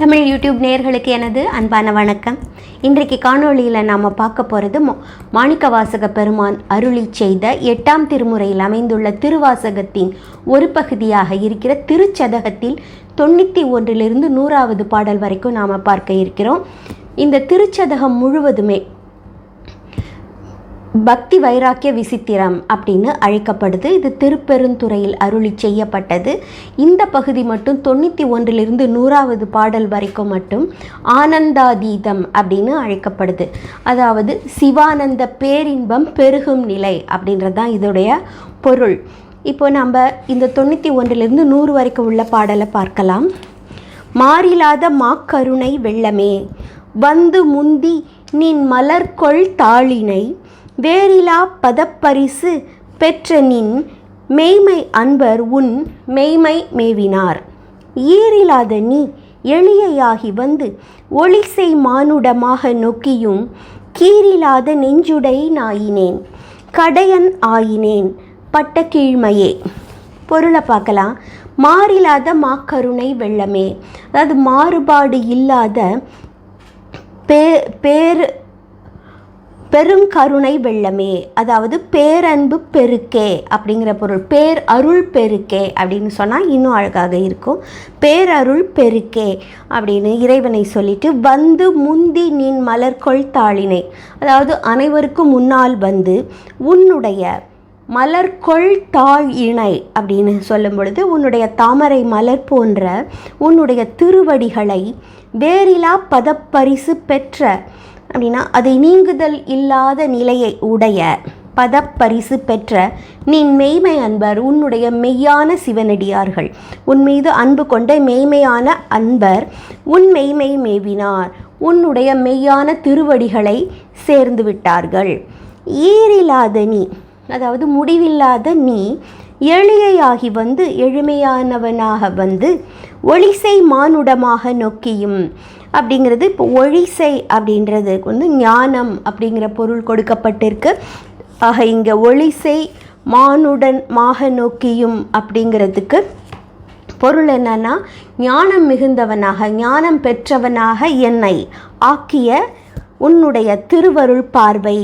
Tamil YouTube நேயர்களுக்கு எனது அன்பான வணக்கம். இன்றைக்கு காணொளியில் நாம் பார்க்க போகிறது மாணிக்க வாசக பெருமான் அருளி செய்த எட்டாம் திருமுறையில் அமைந்துள்ள திருவாசகத்தின் ஒரு பகுதியாக இருக்கிற திருச்சதகத்தில் தொண்ணூற்றி ஒன்றிலிருந்து நூறாவது பாடல் வரைக்கும் நாம் பார்க்க இருக்கிறோம். இந்த திருச்சதகம் முழுவதுமே பக்தி வைராக்கிய விசித்திரம் அப்படின்னு அழைக்கப்படுது. இது திருப்பெருந்துறையில் அருளி செய்யப்பட்டது. இந்த பகுதி மட்டும் தொண்ணூற்றி ஒன்றிலிருந்து நூறாவது பாடல் வரைக்கும் மட்டும் ஆனந்தாதீதம் அப்படின்னு அழைக்கப்படுது. அதாவது சிவானந்த பேரின்பம் பெருகும் நிலை அப்படின்றது தான் இதோடைய பொருள். இப்போ நம்ம இந்த தொண்ணூற்றி ஒன்றிலிருந்து நூறு வரைக்கும் உள்ள பாடலை பார்க்கலாம். மாறிலாத மாக்கருணை வெள்ளமே வந்து முந்தி நின் மலர்கொள் தாளினை வேறிலா பதப்பரிசு பெற்ற நின் மெய்மை அன்பர் உன் மெய்மை மேவினார். ஈரிலாத நீ எளியையாகி வந்து ஒளிசை மானுடமாக நோக்கியும் கீரிலாத நெஞ்சுடை நாயினேன் கடையன் ஆயினேன் பட்ட கீழ்மையே பொருளை பார்க்கலாம். மாறிலாத மாக்கருணை வெள்ளமே. அதாவது மாறுபாடு இல்லாத பே பேர் பெருங்கருணை வெள்ளமே அதாவது பேரன்பு பெருக்கே அப்படிங்கிற பொருள். பேர் அருள் பெருக்கே அப்படின்னு சொன்னால் இன்னும் அழகாக இருக்கும். பேரருள் பெருக்கே அப்படின்னு இறைவனை சொல்லிட்டு வந்து முந்தி நின் மலர்கொள் தாளினை. அதாவது அனைவருக்கும் முன்னால் வந்து உன்னுடைய மலர்கொள் தாழ் இணை அப்படின்னு சொல்லும் பொழுது உன்னுடைய தாமரை மலர் போன்ற உன்னுடைய திருவடிகளை வேறிலா பதப்பரிசு பெற்ற அப்படின்னா அதை நீங்குதல் இல்லாத நிலையை உடைய பதப்பரிசு பெற்ற நீ மெய்மை அன்பர் உன்னுடைய மெய்யான சிவனடியார்கள். உன் மீது அன்பு கொண்ட மெய்மையான அன்பர் உன் மெய்மை மேவினார் உன்னுடைய மெய்யான திருவடிகளை சேர்ந்து விட்டார்கள். ஈரில்லாத நீ அதாவது முடிவில்லாத நீ எளியையாகி வந்து எளிமையானவனாக வந்து ஒளிசை மானுடமாக நோக்கியும். அப்படிங்கிறது இப்போ ஒழிசை அப்படின்றதுக்கு வந்து ஞானம் அப்படிங்கிற பொருள் கொடுக்கப்பட்டிருக்கு. ஆக இங்கே ஒளிசை மானுடன் மாக நோக்கியும் அப்படிங்கிறதுக்கு பொருள் என்னன்னா ஞானம் மிகுந்தவனாக ஞானம் பெற்றவனாக என்னை ஆக்கிய உன்னுடைய திருவருள் பார்வை.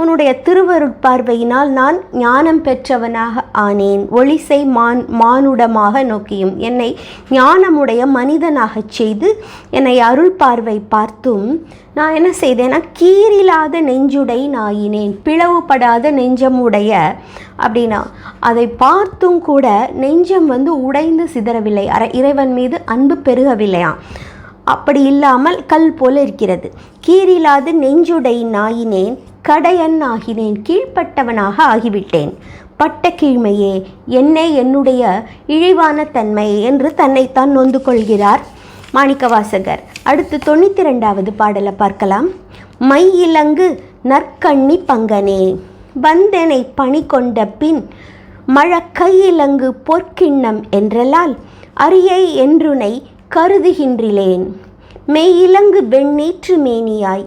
உன்னுடைய திருவருட்பார்வையினால் நான் ஞானம் பெற்றவனாக ஆனேன். ஒளிசை மான் மானுடமாக நோக்கியும் என்னை ஞானமுடைய மனிதனாகச் செய்து என்னை அருள் பார்வை பார்த்தும் நான் என்ன செய்தேன்னா கீரில்லாத நெஞ்சுடை நாயினேன். பிளவுபடாத நெஞ்சமுடைய அப்படின்னா அதை பார்த்தும் கூட நெஞ்சம் வந்து உடைந்து சிதறவில்லை. அற இறைவன் மீது அன்பு பெருகவில்லையாம். அப்படி இல்லாமல் கல் போல இருக்கிறது. கீறில்லாத நெஞ்சுடை நாயினேன். கடையன் ஆகினேன் கீழ்ப்பட்டவனாக ஆகிவிட்டேன். பட்ட கீழ்மையே என்னை என்னுடைய இழிவான தன்மை என்று தன்னைத்தான் நொந்து கொள்கிறார் மாணிக்கவாசகர். அடுத்து தொண்ணூற்றி ரெண்டாவது பாடலை பார்க்கலாம். மை இலங்கு நற்கண்ணி பங்கனே வந்தனை பணி கொண்ட பின் மழ கையிலங்கு பொற்கிண்ணம் என்றலால் அரியை என்றுனை கருதுகின்றிலேன். மெய்யிலங்கு வெண்ணீற்று மேனியாய்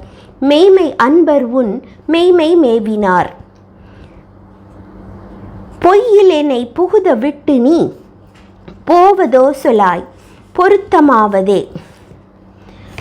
மெய்மை அன்பர் உன் மெய்மை மேவினார். பொய்யில் என்னை புகுத விட்டு நீ போவதோ சொலாய் பொருத்தமாவதே.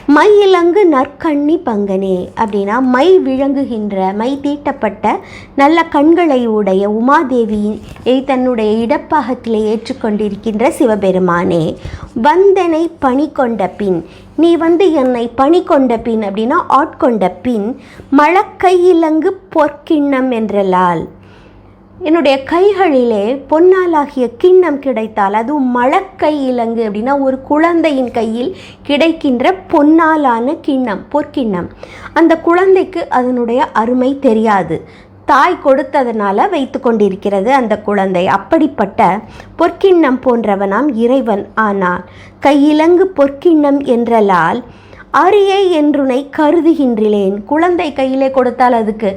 மயிலங்கு நற்கண்ணி பங்கனே அப்படின்னா மை விளங்குகின்ற மை தீட்டப்பட்ட நல்ல கண்களை உடைய உமாதேவியை தன்னுடைய இடப்பாகத்திலே ஏற்றுக்கொண்டிருக்கின்ற சிவபெருமானே. வந்தனை பணி கொண்ட பின் நீ வந்து என்னை பணி கொண்ட பின் அப்படின்னா ஆட்கொண்ட பின் மழக்கையிலங்கு பொற்கிண்ணம் என்றலால் என்னுடைய கைகளிலே பொன்னாலாகிய கிண்ணம் கிடைத்தால் அதுவும் மழக்கை இலங்கு அப்படின்னா ஒரு குழந்தையின் கையில் கிடைக்கின்ற பொன்னாலான கிண்ணம் பொற்கிண்ணம். அந்த குழந்தைக்கு அதனுடைய அருமை தெரியாது. தாய் கொடுத்ததனால வைத்து கொண்டிருக்கிறது அந்த குழந்தை. அப்படிப்பட்ட பொற்கிண்ணம் போன்றவனாம் இறைவன் ஆனால் கையிலங்கு பொற்கிண்ணம் என்றலால் அரியை என்றுனை கருதுகின்றேன். குழந்தை கையிலே கொடுத்தால் அதுக்கு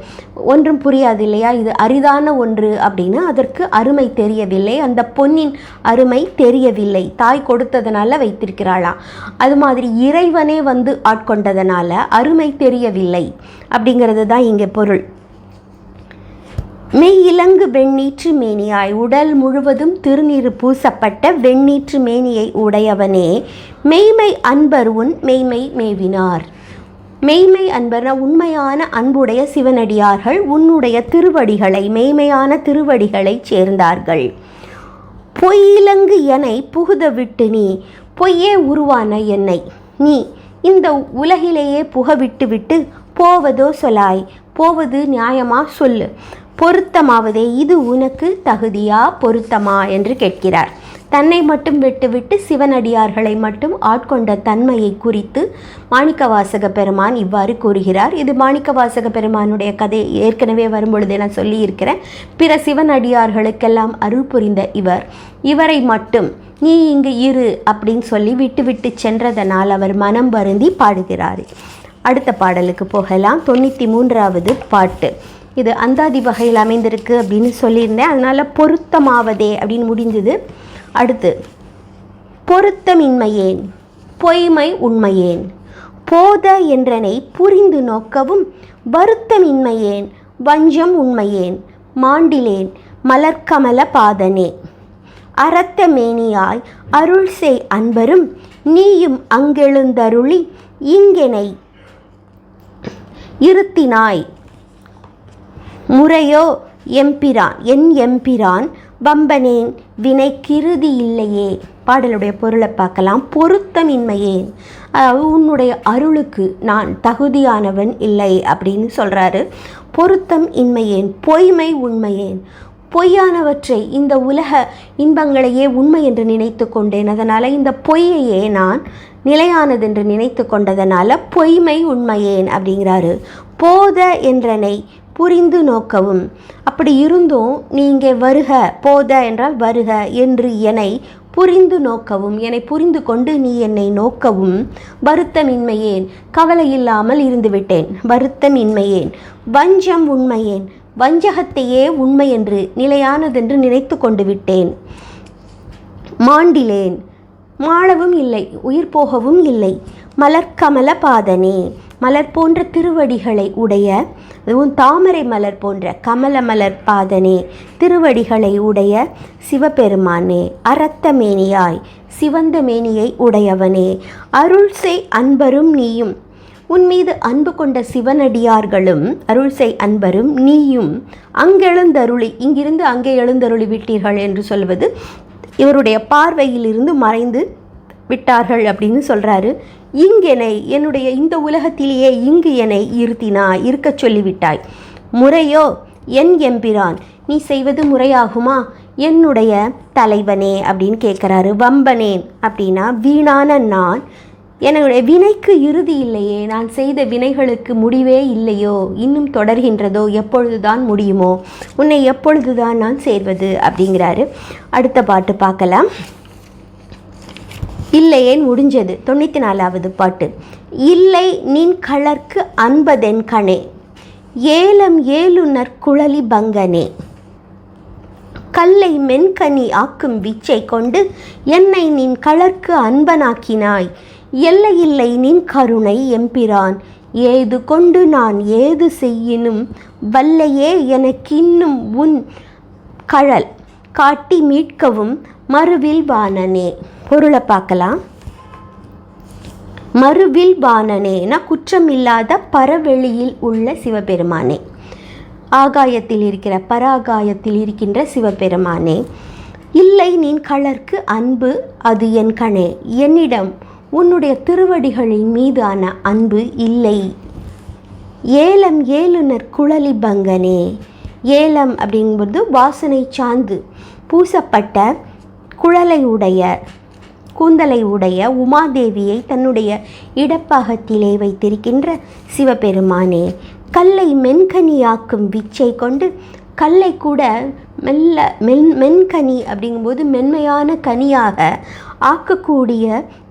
ஒன்றும் புரியாது இல்லையா இது அரிதான ஒன்று அப்படின்னு அதற்கு அருமை தெரியவில்லை. அந்த பொன்னின் அருமை தெரியவில்லை. தாய் கொடுத்ததனால வைத்திருக்கிறாளாம் அது மாதிரி இறைவனே வந்து ஆட்கொண்டதனால அருமை தெரியவில்லை அப்படிங்கிறது தான் இங்கே பொருள். மெய் இலங்கு வெண்ணீற்று மேனியாய் உடல் முழுவதும் திருநீறு பூசப்பட்ட வெண்ணீற்று மேனியை உடையவனே மெய்மை அன்பர் உன் மெய்மை மேவினார். மெய்மை அன்பர்னா உண்மையான அன்புடைய சிவனடியார்கள் உன்னுடைய திருவடிகளை மெய்மையான திருவடிகளை சேர்ந்தார்கள். பொய்யிலங்கு எனை புகுத விட்டு நீ பொய்யே உருவான என்னை. நீ இந்த உலகிலேயே புகவிட்டு விட்டு போவதோ சொலாய் போவது நியாயமா சொல்லு. பொருத்தமாவதே இது உனக்கு தகுதியா? பொருத்தமா? என்று கேட்கிறார். தன்னை மட்டும் விட்டுவிட்டு சிவனடியார்களை மட்டும் ஆட்கொண்ட தன்மையை குறித்து மாணிக்கவாசக பெருமான் இவ்வாறு கூறுகிறார். இது மாணிக்கவாசக பெருமானுடைய கதை. ஏற்கனவே வரும்பொழுதே நான் சொல்லியிருக்கிறேன். பிற சிவனடியார்களுக்கெல்லாம் அருள் புரிந்த இவர். இவரை மட்டும் நீ இங்கு இரு அப்படின்னு சொல்லி விட்டு சென்றதனால் அவர் மனம் வருந்தி பாடுகிறார். அடுத்த பாடலுக்கு போகலாம். தொண்ணூற்றி மூன்றாவது பாட்டு. இது அந்தாதி வகையில் அமைந்திருக்கு அப்படின்னு சொல்லியிருந்தேன். அதனால் பொருத்தமாவதே அப்படின்னு முடிஞ்சது. அடுத்து பொருத்தமின்மையேன் பொய்மை உண்மையேன் போத என்றனை புரிந்து நோக்கவும் வருத்தமின்மையேன் வஞ்சம் உண்மையேன் மாண்டிலேன் மலர்க்கமல பாதனே. அறத்த மேனியாய் அருள் செய் அன்பரும் நீயும் அங்கெழுந்தருளி இங்கெனை இருத்தினாய். முறையோ எம்பிரான் என் எம்பிரான் வம்பனேன் வினைக்கிருதி இல்லையே. பாடலுடைய பொருளை பார்க்கலாம். பொருத்தமின்மையேன் அதாவது உன்னுடைய அருளுக்கு நான் தகுதியானவன் இல்லை அப்படின்னு சொல்கிறாரு பொருத்தம் இன்மையேன் பொய்மை உண்மையேன். பொய்யானவற்றை இந்த உலக இன்பங்களையே உண்மை என்று நினைத்து கொண்டேன். அதனால் இந்த பொய்யையே நான் நிலையானதென்று நினைத்து கொண்டதனால பொய்மை உண்மையேன் அப்படிங்கிறாரு. போத என்றனை புரிந்து நோக்கவும். அப்படி இருந்தும் நீங்கள் வருக போத என்றால் வருக என்று என்னை புரிந்து நோக்கவும். என்னை புரிந்து கொண்டு நீ என்னை நோக்கவும். வருத்தமின்மையேன் கவலை இல்லாமல் இருந்துவிட்டேன். வருத்தமின்மையேன் வஞ்சம் உண்மையேன். வஞ்சகத்தையே உண்மை என்று நிலையானதென்று நினைத்து கொண்டு விட்டேன். மாண்டிலேன் மாளவும் இல்லை உயிர் போகவும் இல்லை. மலர்க்கமல பாதனே மலர் போன்ற திருவடிகளை உடைய உன் தாமரை மலர் போன்ற கமல மலர் பாதனே திருவடிகளை உடைய சிவபெருமானே அரத்தமேனியாய் சிவந்த மேனியை உடையவனே. அருள் செய் அன்பரும் நீயும். உன் மீது அன்பு கொண்ட சிவனடியார்களும் அருள் செய் அன்பரும் நீயும். அங்கெழுந்தருளி இங்கிருந்து அங்கே எழுந்தருளி விட்டீர்கள் என்று சொல்வது இவருடைய பார்வையிலிருந்து மறைந்து விட்டார்கள் அப்படின்னு சொல்கிறாரு இங்கெனை என்னுடைய இந்த உலகத்திலேயே இங்கு என்னை இருத்தினா இருக்கச் சொல்லிவிட்டாய். முறையோ என் எம்பிரான் நீ செய்வது முறையாகுமா? என்னுடைய தலைவனே அப்படின்னு கேட்குறாரு. வம்பனேன் அப்படின்னா வீணான நான். என்னுடைய வினைக்கு இறுதி இல்லையே நான் செய்த வினைகளுக்கு முடிவே இல்லையோ இன்னும் தொடர்கின்றதோ எப்பொழுதுதான் முடியுமோ உன்னை எப்பொழுதுதான் நான் சேர்வது அப்படிங்கிறாரு. அடுத்த பாட்டு பார்க்கலாம். இல்லையேன் முடிஞ்சது. தொண்ணூற்றி நாலாவது பாட்டு. இல்லை நின் கலர்க்கு அன்பதென் கணே. ஏலம் ஏலுனர் குழலி பங்கனே. கல்லை மென்கனி ஆக்கும் வீச்சை கொண்டு என்னை நின் கலர்க்கு அன்பனாக்கினாய். எல்லையில்லை நின் கருணை எம்பிரான். ஏது கொண்டு நான் ஏது செய்யினும் வல்லையே எனக்கின்னும் உன் கழல். காட்டி மீட்கவும் மறுவில் வானனே. பொருளை பார்க்கலாம். மறுவில் வாணனேனா குற்றமில்லாத பரவெளியில் உள்ள சிவபெருமானே. ஆகாயத்தில் இருக்கிற பராகாயத்தில் இருக்கின்ற சிவபெருமானே இல்லை நீன் கலர்க்கு அன்பு அது என் கணே. என்னிடம் உன்னுடைய திருவடிகளின் மீதான அன்பு இல்லை. ஏலம் ஏலுனர் குழலி பங்கனே. ஏலம் அப்படிங்கும்போது வாசனை சார்ந்து பூசப்பட்ட குழலை உடைய கூந்தலை உடைய உமாதேவியை தன்னுடைய இடப்பாகத்திலே வைத்திருக்கின்ற சிவபெருமானே கல்லை மென்கனியாக்கும் விச்சை கொண்டு கல்லை கூட மெல்ல மென் மென்கனி அப்படிங்கும்போது மென்மையான கனியாக ஆக்கக்கூடிய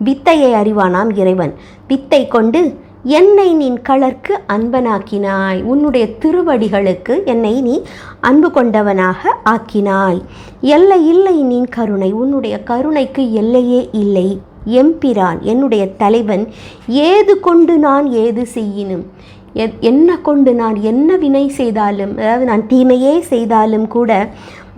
வித்தையை அறிவானாம் இறைவன். வித்தை கொண்டு என்னை நீ களர்க்கு அன்பனாக்கினாய். உன்னுடைய திருவடிகளுக்கு என்னை நீ அன்பு கொண்டவனாக ஆக்கினாய். எல்லை இல்லை நீ கருணை. உன்னுடைய கருணைக்கு எல்லையே இல்லை. எம்பிரான் என்னுடைய தலைவன் ஏது கொண்டு நான் ஏது செய்யினும்? என்ன கொண்டு நான் என்ன வினை செய்தாலும் அதாவது நான் தீமையே செய்தாலும் கூட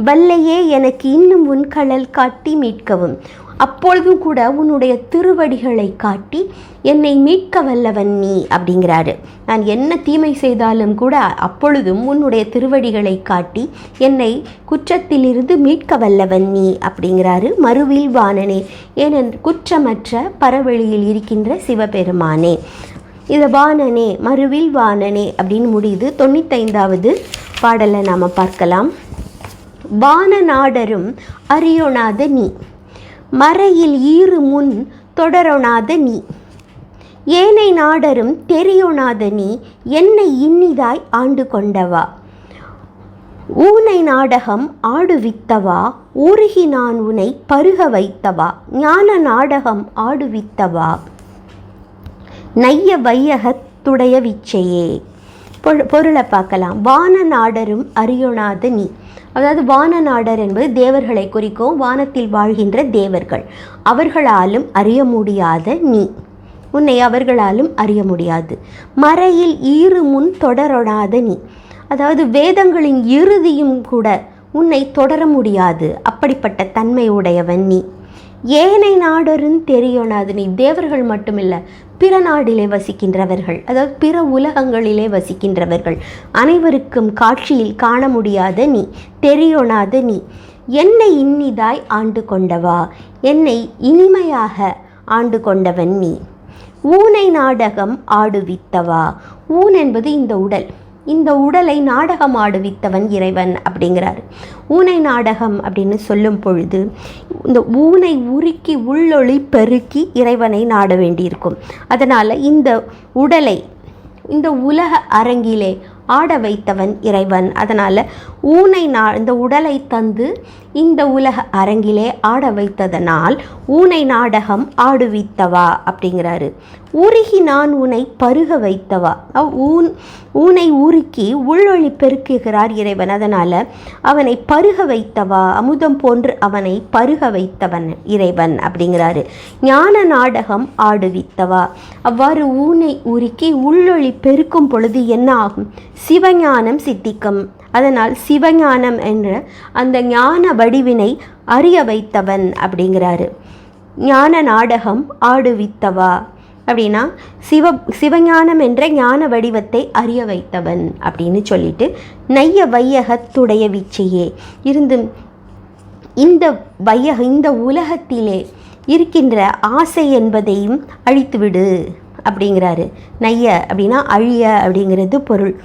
வல்லையே எனக்கு இன்னும் உன் கழல் காட்டி மீட்கவும். அப்பொழுதும் கூட உன்னுடைய திருவடிகளை காட்டி என்னை மீட்க வல்லவன் நீ அப்படிங்கிறாரு. நான் என்ன தீமை செய்தாலும் கூட அப்பொழுதும் உன்னுடைய திருவடிகளை காட்டி என்னை குற்றத்திலிருந்து மீட்க வல்லவன் நீ அப்படிங்கிறாரு மறுவில் வாணனே ஏனென் குற்றமற்ற பரவெளியில் இருக்கின்ற சிவபெருமானே. இது வாணனே மறுவில் வாணனே அப்படின்னு முடியுது. தொண்ணூத்தைந்தாவது பாடலை நாம் பார்க்கலாம். வான நாடரும் அரியோனாத நீ. மறையில் ஈறு முன் தொடரொணாத நீ. ஏனை நாடரும் தெரியொணாத நீ என்னை இன்னிதாய் ஆண்டு கொண்டவா. ஊனை நாடகம் ஆடுவித்தவா ஊருகி நான் உனை பருக வைத்தவா ஞான நாடகம் ஆடுவித்தவா நைய வையகத்துடைய விச்சையே. பொருளை பார்க்கலாம். வான நாடரும் அறியொணாத நீ. அதாவது வான நாடர் என்பது தேவர்களை குறிக்கும் வானத்தில் வாழ்கின்ற தேவர்கள். அவர்களாலும் அறிய முடியாத நீ. உன்னை அவர்களாலும் அறிய முடியாது. மறையில் ஈறு முன் தொடரொடாத நீ. அதாவது வேதங்களின் இறுதியும் கூட உன்னை தொடர முடியாது. அப்படிப்பட்ட தன்மை உடையவன் நீ. ஏனை நாடரும் தெரியொணாது நீ. தேவர்கள் மட்டுமில்ல. பிற நாடிலே வசிக்கின்றவர்கள் அதாவது பிற உலகங்களிலே வசிக்கின்றவர்கள் அனைவருக்கும் காட்சியில் காண முடியாத நீ தெரியொணாத நீ என்னை இன்னிதாய் ஆண்டு கொண்டவா என்னை இனிமையாக ஆண்டு கொண்டவன் நீ. ஊனை நாடகம் ஆடுவித்தவா ஊன் என்பது இந்த உடல். இந்த உடலை நாடகம் ஆடுவித்தவன் இறைவன் அப்படிங்கிறார். ஊனை நாடகம் அப்படின்னு சொல்லும் பொழுது இந்த ஊனை உருக்கி உள்ளொளி பெருக்கி இறைவனை நாட வேண்டியிருக்கும். அதனால் இந்த உடலை இந்த உலக அரங்கிலே ஆட வைத்தவன் இறைவன். அதனால் ஊனை நா இந்த உடலை தந்து இந்த உலக அரங்கிலே ஆட வைத்ததனால் ஊனை நாடகம் ஆடுவித்தவா அப்படிங்கிறாரு. உருகி நான் உனை பருக வைத்தவா? அவ் ஊன் ஊனை உருக்கி உள்ளொளி பெருக்குகிறார் இறைவன். அதனால் அவனை பருக வைத்தவா? அமுதம் போன்று அவனை பருக வைத்தவன் இறைவன் அப்படிங்கிறாரு. ஞான நாடகம் ஆடுவித்தவா? அவ்வாறு ஊனை உருக்கி உள்ளொளி பெருக்கும் பொழுது என்ன ஆகும்? சிவஞானம் சித்திக்கும். அதனால் சிவஞானம் என்ற அந்த ஞான வடிவினை அறிய வைத்தவன் அப்படிங்கிறாரு. ஞான நாடகம் ஆடுவித்தவா? அப்படின்னா சிவ சிவஞானம் என்ற ஞான வடிவத்தை அறிய வைத்தவன் அப்படின்னு சொல்லிட்டு நைய வையகத்துடைய வீச்சையே. இருந்து இந்த வையக இந்த உலகத்திலே இருக்கின்ற ஆசை என்பதையும் அழித்துவிடு அப்படிங்கிறாரு. நைய அப்படின்னா அழிய அப்படிங்கிறது பொருள்.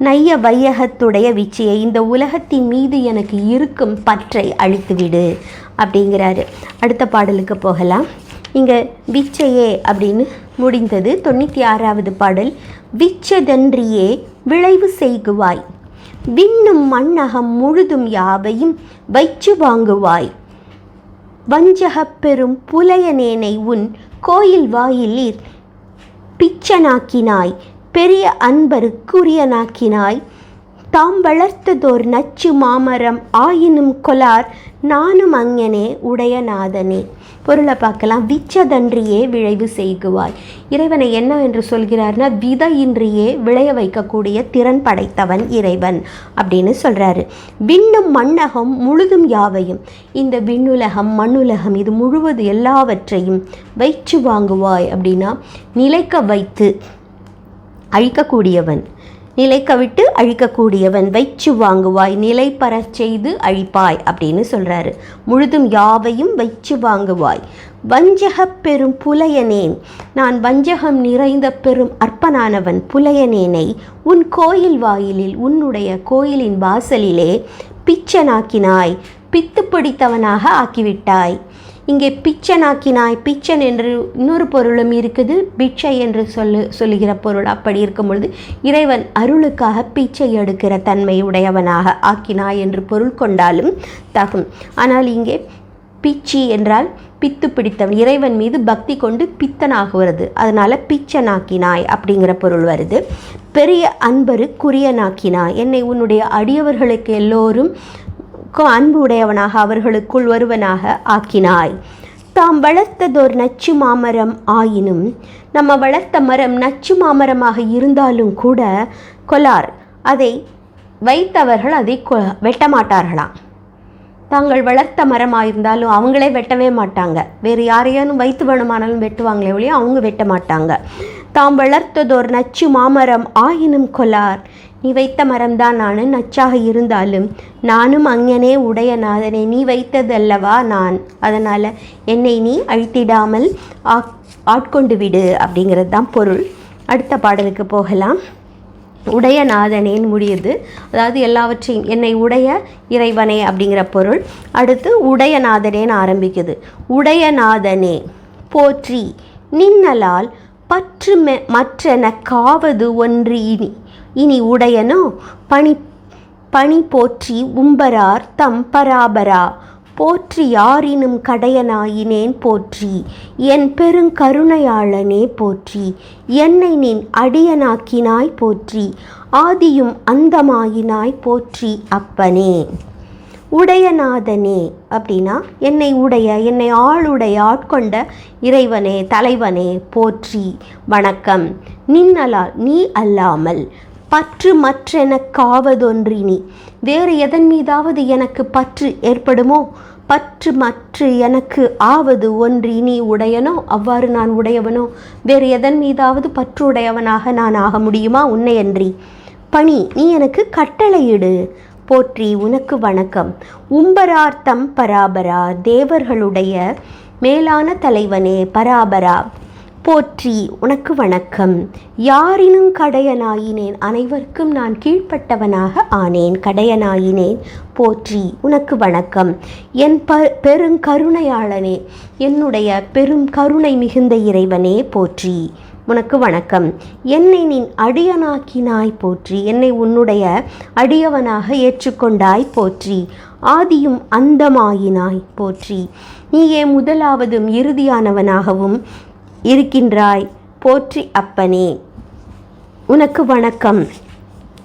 நைய வையகத்துடைய விச்சையை இந்த உலகத்தின் மீது எனக்கு இருக்கும் பற்றை அழித்துவிடு அப்படிங்கிறாரு. அடுத்த பாடலுக்கு போகலாம். இங்கே விச்சையே அப்படின்னு முடிந்தது. தொண்ணூற்றி ஆறாவது பாடல். விச்சதன்றியே விளைவு செய்குவாய். விண்ணும் மண்ணகம் முழுதும் யாவையும் வைச்சு வாங்குவாய். வஞ்சகப் பெரும் புலையனேனை உன் கோயில் வாயிலில் பிச்சனாக்கினாய். பெரிய அன்பருக்குரியனாக்கினாய். தாம் வளர்த்ததோர் நச்சு மாமரம் ஆயினும் கொலார் நானும் அங்ஞனே உடையநாதனே. பொருளை பார்க்கலாம். விச்சதன்றியே விளைவு செய்குவாய். இறைவனை என்னவென்று சொல்கிறார்னா விதையின்றியே விளைய வைக்கக்கூடிய திறன் படைத்தவன் இறைவன் அப்படின்னு சொல்கிறாரு விண்ணும் மண்ணகம் முழுதும் யாவையும்? இந்த விண்ணுலகம் மண்ணுலகம் இது முழுவது எல்லாவற்றையும் வைச்சு வாங்குவாய் அப்படின்னா நிலைக்க வைத்து அழிக்கக்கூடியவன். நிலைக்கவிட்டு அழிக்கக்கூடியவன். வைச்சு வாங்குவாய் நிலை பரச் செய்து அழிப்பாய் அப்படின்னு சொல்கிறாரு முழுதும் யாவையும் வைச்சு வாங்குவாய். வஞ்சகப் பெரும் புலையனேன் நான் வஞ்சகம் நிறைந்த பெரும் அற்பனானவன் புலையனேனை உன் கோயில் வாயிலில் உன்னுடைய கோயிலின் வாசலிலே பிச்சனாக்கினாய் பித்து பிடித்தவனாக ஆக்கிவிட்டாய். இங்கே பிச்சனாக்கினாய் பிச்சன் என்று இன்னொரு பொருளும் இருக்குது பிச்சை என்று சொல்லு சொல்லுகிற பொருள் அப்படி இருக்கும் பொழுது இறைவன் அருளுக்காக பிச்சை எடுக்கிற தன்மை உடையவனாக ஆக்கினாய் என்று பொருள் கொண்டாலும் தகும். ஆனால் இங்கே பிச்சி என்றால் பித்து பிடித்தவன் இறைவன் மீது பக்தி கொண்டு பித்தனாகுவது அதனால் பிச்சனாக்கினாய் அப்படிங்கிற பொருள் வருது. பெரிய அன்பரு குறியனாக்கினாய் என்னை உன்னுடைய அடியவர்களுக்கு எல்லோரும் அன்பு உடையவனாக அவர்களுக்குள் ஒருவனாக ஆக்கினாய். தாம் வளர்த்ததோர் நச்சு மாமரம் ஆயினும் நம்ம வளர்த்த மரம் நச்சு மாமரமாக இருந்தாலும் கூட கொலார் அதை வைத்தவர்கள் அதை கொ வெட்ட மாட்டார்களாம். தாங்கள் வளர்த்த மரமாக இருந்தாலும் அவங்களே வெட்டவே மாட்டாங்க. வேறு யாரையானும் வைத்து வேணுமானாலும் வெட்டுவாங்களே ஒழிய அவங்க வெட்ட மாட்டாங்க. தாம் வளர்த்ததோர் நச்சு மாமரம் ஆயினும் கொலார். நீ வைத்த மரம்தான் நான் நச்சாக இருந்தாலும் நானும் அங்கனே உடைய நாதனை நீ வைத்ததல்லவா நான்? அதனால் என்னை நீ அழித்திடாமல் ஆக் ஆட்கொண்டு விடு அப்படிங்கிறது தான் பொருள். அடுத்த பாடலுக்கு போகலாம். உடைய நாதனேன்னு முடியுது. அதாவது எல்லாவற்றையும் என்னை உடைய இறைவனே அப்படிங்கிற பொருள். அடுத்து உடைய நாதனேன்னு ஆரம்பிக்குது. உடைய நாதனே போற்றி நின்னலால் பற்று மெ மற்றென காவது ஒன்று இனி. இனி உடையனோ? பணி பணி போற்றி உம்பரார் தம் பராபரா. போற்றி யாரினும் கடையனாயினேன் போற்றி. என் பெருங்கருணையாளனே போற்றி. என்னை நின் அடியனாக்கினாய் போற்றி. ஆதியும் அந்தமாயினாய் போற்றி அப்பனே. உடையநாதனே அப்படின்னா என்னை உடைய என்னை ஆளுடைய ஆட்கொண்ட இறைவனே தலைவனே போற்றி வணக்கம். நின்னலா நீ அல்லாமல் பற்று மற்றென நீ வேறு எதன் மீதாவது எனக்கு பற்று ஏற்படுமோ? பற்று மற்று எனக்கு ஆவது ஒன்றி நீ உடையனோ? அவ்வாறு நான் உடையவனோ? வேறு எதன் மீதாவது பற்று உடையவனாக நான் ஆக முடியுமா? உன்னையன்றி. பணி நீ எனக்கு கட்டளையிடு. போற்றி உனக்கு வணக்கம். உம்பரார்த்தம் பராபரா தேவர்களுடைய மேலான தலைவனே பராபரா. போற்றி உனக்கு வணக்கம். யாரினும் கடையனாயினேன் அனைவருக்கும் நான் கீழ்ப்பட்டவனாக ஆனேன் கடையனாயினேன். போற்றி உனக்கு வணக்கம். என் ப பெருங்கருணையாளனே என்னுடைய பெரும் கருணை மிகுந்த இறைவனே போற்றி. உனக்கு வணக்கம். என்னை நீ அடியனாக்கினாய் போற்றி. என்னை உன்னுடைய அடியவனாக ஏற்றுக்கொண்டாய் போற்றி. ஆதியும் அந்தமாயினாய் போற்றி. நீயே முதலாவதும் இறுதியானவனாகவும் இருக்கின்றாய். போற்றி அப்பனே. உனக்கு வணக்கம்.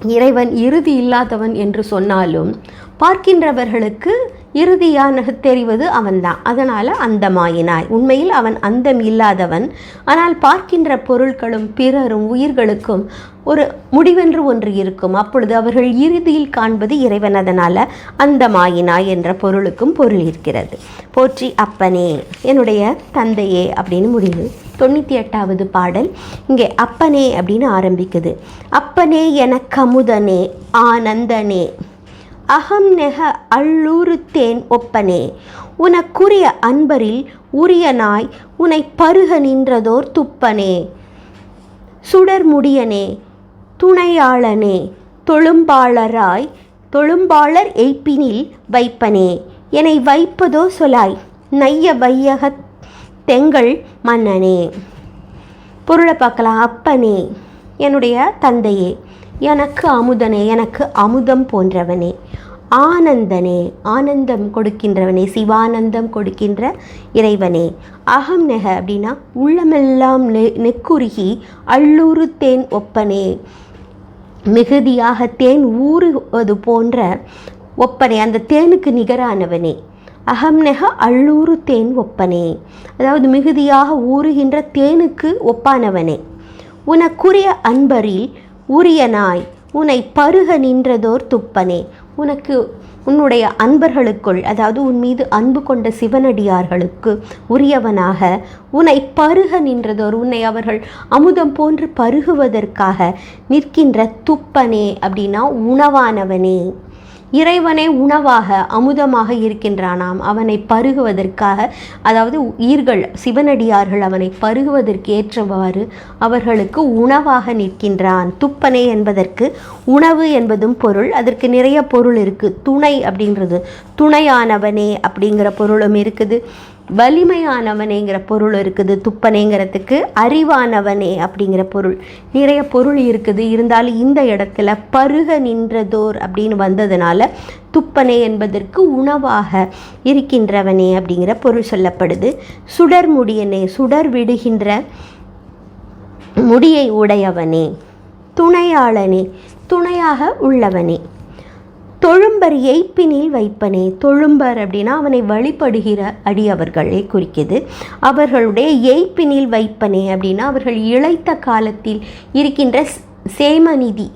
இறைவன் இறுதி இல்லாதவன் என்று சொன்னாலும் பார்க்கின்றவர்களுக்கு இறுதியான தெரிவது அவன்தான். அதனால் அந்தமாயினாய். உண்மையில் அவன் அந்தம் இல்லாதவன். ஆனால் பார்க்கின்ற பொருட்களும் பிறரும் உயிர்களுக்கும் ஒரு முடிவென்று ஒன்று இருக்கும். அப்பொழுது அவர்கள் இறுதியில் காண்பது இறைவன் அதனால் அந்தமாயினாய் என்ற பொருளுக்கும் பொருள் இருக்கிறது. போற்றி அப்பனே. என்னுடைய தந்தையே அப்படின்னு முடிவு. தொண்ணூற்றி எட்டாவது பாடல். இங்கே அப்பனே அப்படின்னு ஆரம்பிக்குது. அப்பனே எனக்கமுதனே ஆனந்தனே. அகம் நெக அள்ளுறுத்தேன் ஒப்பனே. உனக்குரிய அன்பரில் உரியனாய் உனை பருக நின்றதோர் துப்பனே. சுடர்முடியனே துணையாளனே தொழும்பாளராய் தொழும்பாளர் எய்ப்பினில் வைப்பனே. என்னை வைப்பதோ சொலாய் நைய வையகத் தெங்கள் மன்னனே. பொருளை பார்க்கலாம். அப்பனே என்னுடைய தந்தையே எனக்கு அமுதனே எனக்கு அமுதம் போன்றவனே. ஆனந்தனே ஆனந்தம் கொடுக்கின்றவனே சிவானந்தம் கொடுக்கின்ற இறைவனே. அகம் நெக அப்படின்னா உள்ளமெல்லாம் நெ நெக்குருகி அள்ளூரு தேன் ஒப்பனே. மிகுதியாக தேன் ஊறுவது போன்ற ஒப்பனை. அந்த தேனுக்கு நிகரானவனே. அகம் நெக அள்ளூரு தேன் ஒப்பனே. அதாவது மிகுதியாக ஊறுகின்ற தேனுக்கு ஒப்பானவனே. உனக்குரிய அன்பரில் உரியனாய் உன்னை பருக நின்றதோர் துப்பனே. உனக்கு உன்னுடைய அன்பர்களுக்குள் அதாவது உன் மீது அன்பு கொண்ட சிவனடியார்களுக்கு உரியவனாக உன்னை பருக நின்றதோர் உன்னை அவர்கள் அமுதம் போன்று பருகுவதற்காக நிற்கின்ற துப்பனே அப்படின்னா உணவானவனே. இறைவனே உணவாக அமுதமாக இருக்கின்றானாம். அவனை பருகுவதற்காக அதாவது உயிர்கள் சிவனடியார்கள் அவனை பருகுவதற்கு ஏற்றவாறு அவர்களுக்கு உணவாக நிற்கின்றான். துப்பனே என்பதற்கு உணவு என்பதும் பொருள். அதற்கு நிறைய பொருள் இருக்குது துணை அப்படின்றது. துணையானவனே அப்படிங்கிற பொருளும் இருக்குது. வலிமையானவனேங்கிற பொருள் இருக்குது துப்பனேங்கிறதுக்கு அறிவானவனே அப்படிங்கிற பொருள். நிறைய பொருள் இருக்குது. இருந்தாலும் இந்த இடத்துல பருக நின்றதோர் அப்படின்னு வந்ததுனால துப்பனே என்பதற்கு உணவாக இருக்கின்றவனே அப்படிங்கிற பொருள் சொல்லப்படுது. சுடர் முடியனே சுடர் விடுகின்ற முடியை உடையவனே. துணையாளனே துணையாக உள்ளவனே. தொழும்பர் எய்ப்பினில் வைப்பனே. தொழும்பர் அப்படின்னா அவனை வழிபடுகிற அடியவர்களை குறிக்கிது. அவர்களுடைய எய்ப்பினில் வைப்பனே அப்படின்னா அவர்கள் இழைத்த காலத்தில் இருக்கின்ற சேமநிதி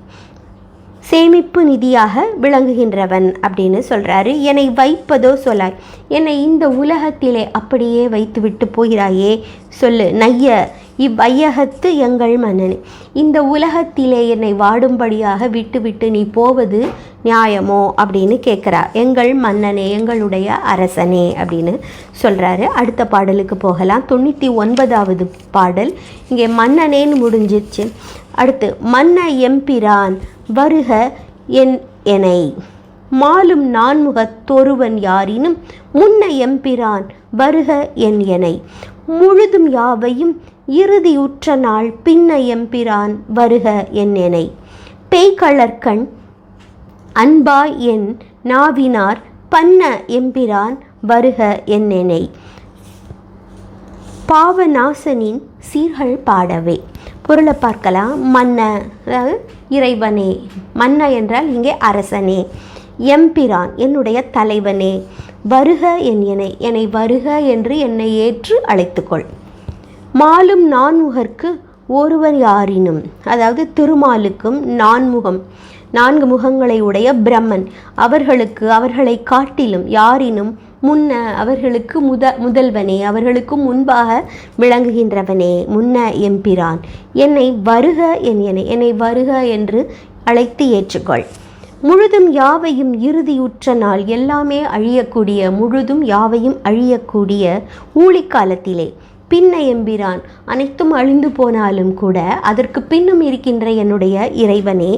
சேமிப்பு நிதியாக விளங்குகின்றவன் அப்படின்னு சொல்கிறாரு என்னை வைப்பதோ சொல்லாய். என்னை இந்த உலகத்திலே அப்படியே வைத்துவிட்டு போகிறாயே சொல்லு. நைய இவ்வையகத்து எங்கள் மன்னனே இந்த உலகத்திலே என்னை வாடும்படியாக விட்டுவிட்டு நீ போவது நியாயமோ அப்படின்னு கேட்குறா. எங்கள் மன்னனே எங்களுடைய அரசனே அப்படின்னு சொல்கிறாரு அடுத்த பாடலுக்கு போகலாம். தொண்ணூற்றி ஒன்பதாவது பாடல். இங்கே மன்னனேன்னு முடிஞ்சிருச்சு. அடுத்து மன்ன எம்பிரான் வருக என் எனை மாலும் நான்முகத்தொருவன் யாரினும் முன்ன எம்பிரான் வருக என் எனை முழுதும் யாவையும் இறுதியுற்ற நாள் பின்ன எம்பிரான் வருக என் எனை பேய்களற்கண் அன்பாய் என் நாவினார் பன்ன எம்பிரான் வருக என் எனை பாவநாசனின் சீர்கள் பாடவே. பொருளை பார்க்கலாம். மன்ன அதாவது இறைவனே. மன்ன என்றால் இங்கே அரசனே. எம்பிரான் என்னுடைய தலைவனே. வருக என் என்னை என்னை வருக என்று என்னை ஏற்று அழைத்துக்கொள். மாலும் நான்முகர்க்கு ஒருவர் யாரினும் அதாவது திருமாலுக்கும் நான்முகம் நான்கு முகங்களை உடைய பிரம்மன் அவர்களுக்கு அவர்களை காட்டிலும் யாரினும் முன்ன அவர்களுக்கு முத முதல்வனே அவர்களுக்கு முன்பாக விளங்குகின்றவனே முன்ன எம்பிரான். என்னை வருக என் என்னை என்னை வருக என்று அழைத்து ஏற்றுக்கொள். முழுதும் யாவையும் இறுதியுற்ற நாள் எல்லாமே அழியக்கூடிய முழுதும் யாவையும் அழியக்கூடிய ஊழிக்காலத்திலே. பின்ன எம்பிரான் அனைத்தும் அழிந்து போனாலும் கூட அதற்கு பின்னும் இருக்கின்ற என்னுடைய இறைவனே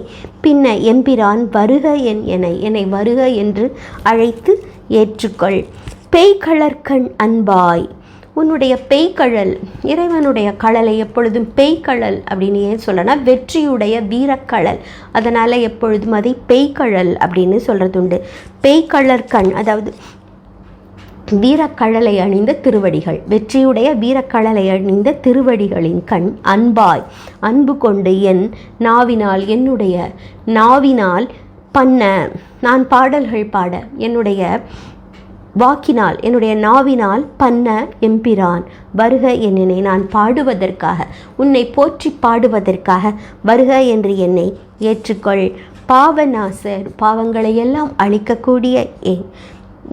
பின்ன எம்பிரான் வருக என் என்னை என்னை வருக என்று அழைத்து ஏற்றுக்கொள். பேய்கழற்கண் அன்பாய். உன்னுடைய பேய்கழல் இறைவனுடைய கழலை எப்பொழுதும் பேய்கழல் அப்படின்னு ஏன் சொல்லனா வெற்றியுடைய வீரக்கழல். அதனால் எப்பொழுதும் அதை பேய்கழல் அப்படின்னு சொல்கிறது உண்டு பேய்கழற்கண் அதாவது வீரக்கழலை அணிந்த திருவடிகள். வெற்றியுடைய வீரக்கழலை அணிந்த திருவடிகளின் கண் அன்பாய். அன்பு கொண்டு என் நாவினால் என்னுடைய நாவினால் பண்ண நான் பாடல்கள் பாட என்னுடைய வாக்கினால் என்னுடைய நாவினால் பண்ண எம்பிரான் வருக என்னை நான் பாடுவதற்காக உன்னை போற்றி பாடுவதற்காக வருக என்று என்னை ஏற்றுக்கொள். பாவநாசர் பாவங்களையெல்லாம் அழிக்கக்கூடிய ஏ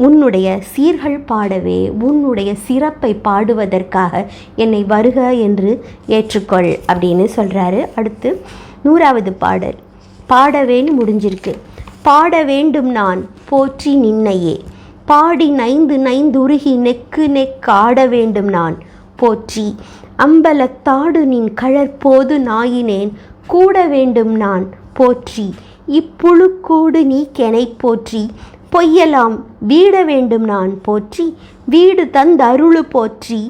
உன்னுடைய சீர்கள் பாடவே உன்னுடைய சிறப்பை பாடுவதற்காக என்னை வருக என்று ஏற்றுக்கொள் அப்படின்னு சொல்கிறாரு அடுத்து நூறாவது பாடல். பாடவேன்னு முடிஞ்சிருக்கு. பாட வேண்டும் நான் போற்றி நின்னையே. பாடி நைந்து நைந்துருகி நெக்கு நெக் வேண்டும் நான் போற்றி. அம்பலத்தாடு நின் கழற்போது நாயினேன் கூட வேண்டும் நான் போற்றி. இப்புழுக்கூடு நீ கெனை போற்றி பொய்யலாம் வீட வேண்டும் நான் போற்றி. வீடு தந்தருளு போற்றி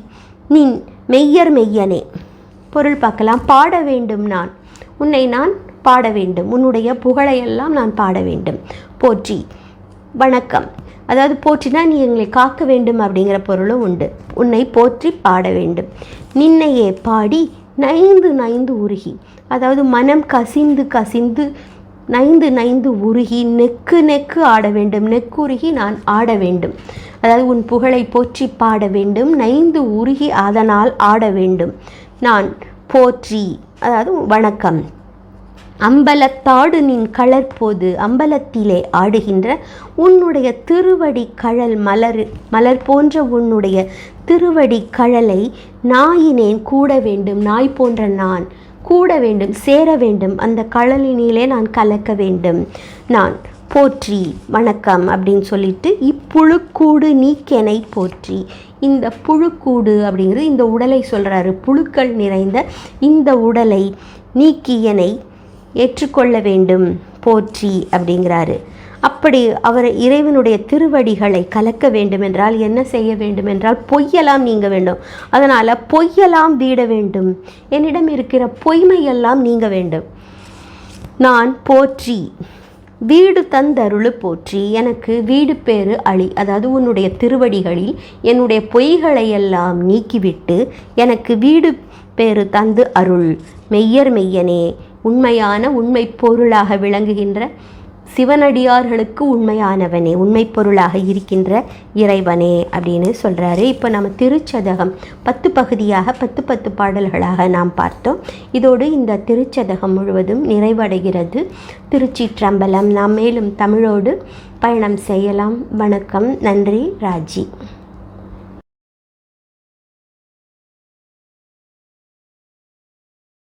நின் மெய்யர் மெய்யனே. பொருள் பார்க்கலாம் பாட வேண்டும் நான் உன்னை நான் பாட வேண்டும். உன்னுடைய புகழையெல்லாம் நான் பாட வேண்டும். போற்றி. வணக்கம். அதாவது போற்றினா நீ எங்களை காக்க வேண்டும் அப்படிங்கிற பொருளும் உண்டு. உன்னை போற்றி பாட வேண்டும். நின்னையே பாடி நைந்து நைந்து உருகி. அதாவது மனம் கசிந்து கசிந்து நைந்து நைந்து உருகி நெக்கு நெக்கு ஆட வேண்டும். நெக்குருகி நான் ஆட வேண்டும். அதாவது உன் புகழை போற்றி பாட வேண்டும். நைந்து உருகி அதனால் ஆட வேண்டும். நான் போற்றி. அதாவது வணக்கம். அம்பலத்தாடு நின் கழற்போது அம்பலத்திலே ஆடுகின்ற உன்னுடைய திருவடி கழல் மலர் மலர் போன்ற உன்னுடைய திருவடி கழலை நாயினேன் கூட வேண்டும். நாய் போன்ற நான் கூட வேண்டும். சேர வேண்டும். அந்த கழலினிலே நான் கலக்க வேண்டும். நான் போற்றி. வணக்கம் அப்படின்னு சொல்லிட்டு இப்புழுக்கூடு நீக்கெனை போற்றி. இந்த புழுக்கூடு அப்படிங்கிறது இந்த உடலை சொல்கிறாரு புழுக்கள் நிறைந்த இந்த உடலை நீக்கியனை ஏற்றுக்கொள்ள வேண்டும். போற்றி அப்படிங்கிறாரு. அப்படி அவர் இறைவனுடைய திருவடிகளை கலக்க வேண்டும் என்றால் என்ன செய்ய வேண்டும் என்றால் பொய்யெல்லாம் நீங்க வேண்டும். அதனால் பொய்யெல்லாம் வீட வேண்டும். என்னிடம் இருக்கிற பொய்மையெல்லாம் நீங்க வேண்டும். நான் போற்றி. வீடு தந்தருளு போற்றி. எனக்கு வீடு பேறு அழி. அதாவது உன்னுடைய திருவடிகளில் என்னுடைய பொய்களை எல்லாம் நீக்கிவிட்டு எனக்கு வீடு பேறு தந்து அருள். மெய்யர் மெய்யனே. உண்மையான உண்மை பொருளாக விளங்குகின்ற சிவனடியார்களுக்கு உண்மையானவனே உண்மை பொருளாக இருக்கின்ற இறைவனே அப்படின்னு சொல்கிறாரு இப்போ நம்ம திருச்சதகம் பத்து பகுதியாக பத்து பத்து பாடல்களாக நாம் பார்த்தோம். இதோடு இந்த திருச்சதகம் முழுவதும் நிறைவடைகிறது. திருச்சிற்றம்பலம் நாம் மேலும் தமிழோடு பயணம் செய்யலாம். வணக்கம் நன்றி ராஜி.